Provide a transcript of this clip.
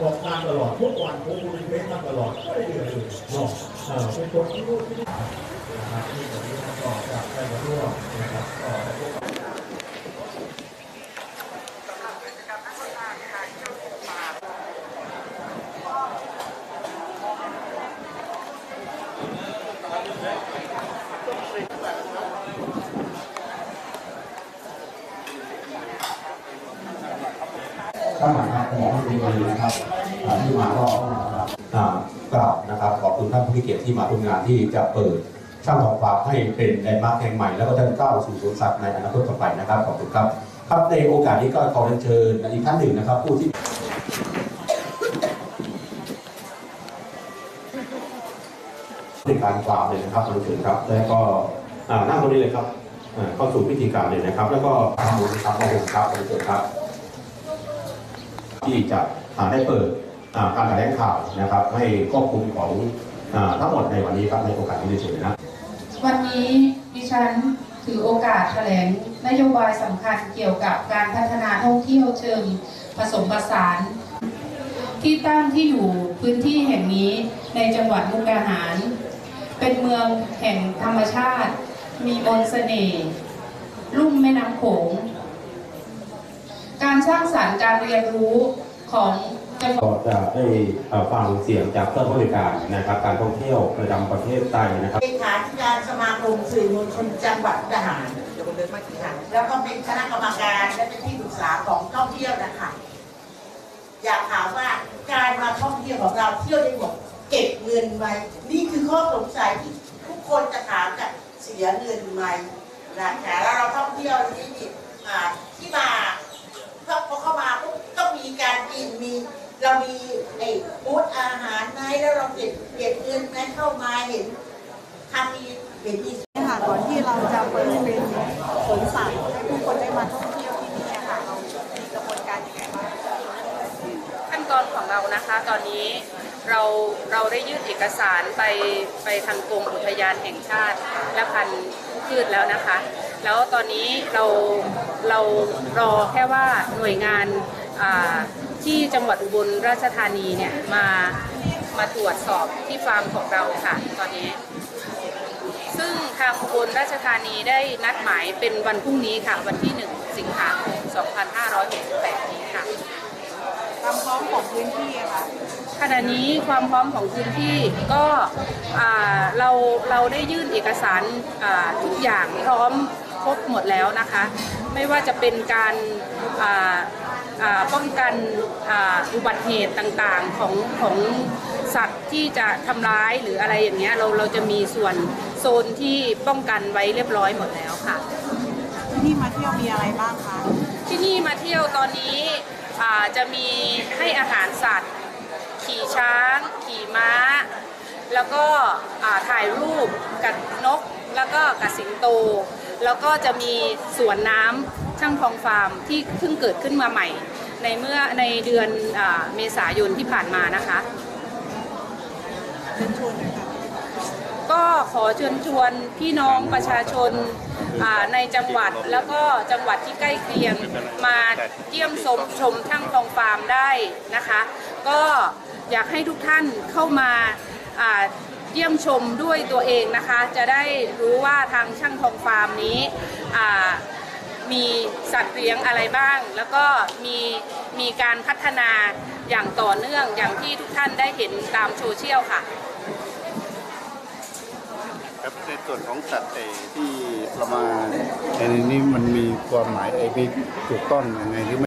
ออกงานตลอดทุกวันผมดูเฟซมาตลอดไม่ได้เดือดเลยเนาะเออเป็นคนที่รู้ที่นี่นะครับที่วันนี้ก็จะได้มาร่วมนะครับก็ข้างหลังครับขอให้เป็นวันนี้นะครับที่มาก็กล่าวนะครับขอบคุณท่านผู้มีเกียรติที่มาร่วมงานที่จะเปิดช่างทองฟ้าให้เป็นแลนด์มาร์คแห่งใหม่ แล้วก็ท่านก้าวสู่สวนสัตว์ในอนาคตต่อไปนะครับขอบคุณครับครับในโอกาสนี้ก็ขอเรียนเชิญอีกท่านหนึ่งนะครับ ผู้ที่ในการกล่าวเลยนะครับขอบคุณครับแล้วก็นั่งตรงนี้เลยครับเข้าสู่พิธีการเลยนะครับ แล้วก็ทำบุญครับขอบคุณครับขอบคุณครับ ที่จะได้เปิดการแถลงข่าวนะครับ ให้ครอบคลุมของทั้งหมดในวันนี้ครับในโอกาสนี้เฉยๆนะวันนี้ดิฉันถือโอกาสแถลงนโยบายสำคัญเกี่ยวกับการพัฒนาท่องเที่ยวเชิงผสมผสาน ที่ตั้งที่อยู่พื้นที่แห่งนี้ในจังหวัดมุกดาหาร เป็นเมืองแห่งธรรมชาติ มีมนต์เสน่ห์ลุ่มแม่น้ำโขง สร้างสรรค์การเรียนรู้ของจังหวัดก็จะได้เอ่อฟังเสียงจากเจ้าบริการนะครับ การท่องเที่ยวประจำประเทศไทยนะครับเลขาธิการสมาคมสื่อมวลชนจังหวัดทหารแล้วก็เป็นคณะกรรมการและเป็นที่ปรึกษาของท่องเที่ยวนะคะอยากถามว่าการมาท่องเที่ยวของเราเที่ยวได้หมดเก็บเงินไหมนี่คือข้อสงสัยที่ทุกคนจะถามกันเสียเงินไหมนะคะแล้วเราท่องเที่ยวที่นี่อ่า ที่มาพอเข้ามาปุ๊บต้องมีการกินมีเรามีไอ้บูธอาหารไหมแล้วเราเก็บเก็บเงินไหมเข้ามาเห็นทำมีเห็นมีค่ะก่อนที่เราจะเปิดเป็นสวนสัตว์ให้ผู้คนได้มาท่องเที่ยวที่นี่อะค่ะเรามีกระบวนการยังไงบ้าง ขั้น ตอนของเรานะคะ ตอนนี้เราเราได้ยื่นเอกสารไปไปทางกรมอุทยานแห่งชาติและพันธุ์พืชแล้วนะคะ แล้วตอนนี้เราเรารอแค่ว่าหน่วยงานที่จังหวัดอุบลราชธานีเนี่ยมามาตรวจสอบที่ฟาร์มของเราค่ะ ตอนนี้ ซึ่งทางอุบลราชธานีได้นัดหมายเป็นวันพรุ่งนี้ค่ะ วันที่ 1 สิงหาคม 2568 นี้ค่ะ ความพร้อมของพื้นที่อะค่ะ ขณะนี้ความพร้อมของพื้นที่ก็อ่าเราเราได้ยื่นเอกสารอ่าทุกอย่างพร้อมครบหมดแล้วนะคะ ไม่ว่าจะเป็นการอ่าอ่าป้องกันอ่าอุบัติเหตุต่างๆของของสัตว์ที่จะทำร้ายหรืออะไรอย่างเงี้ยเราเราจะมีส่วนโซนที่ป้องกันไว้เรียบร้อยหมดแล้วค่ะ ที่นี่มาเที่ยวมีอะไรบ้างคะ ที่นี่มาเที่ยวตอนนี้อ่า จะมีให้อาหารสัตว์ ขี่ช้าง ขี่ม้า แล้วก็ถ่ายรูปกับนก แล้วก็กับสิงโต แล้วก็จะมีสวนน้ำช่างทองฟาร์มที่เพิ่งเกิดขึ้นมาใหม่ ในเมื่อในเดือนอเมษายนที่ผ่านมานะคะเชิญชวนก็ขอเชิญชวนพี่น้องประชาชน ในจังหวัดแล้วก็จังหวัดที่ใกล้เคียงมาเยี่ยมชมชมทั้งทองฟาร์มได้นะคะ ก็อยากให้ทุกท่านเข้ามาเยี่ยมชมด้วยตัวเองนะคะ จะได้รู้ว่าทางช่างทองฟาร์มนี้มีสัตว์เลี้ยงอะไรบ้าง แล้วก็มีมีการพัฒนาอย่างต่อเนื่องอย่างที่ทุกท่านได้เห็นตามโซเชียลค่ะ ครับใน ส่วนของสัตว์ที่เรามาในนี้มันมีความหมายไอ้มีถูกต้องยังไงหรือไม่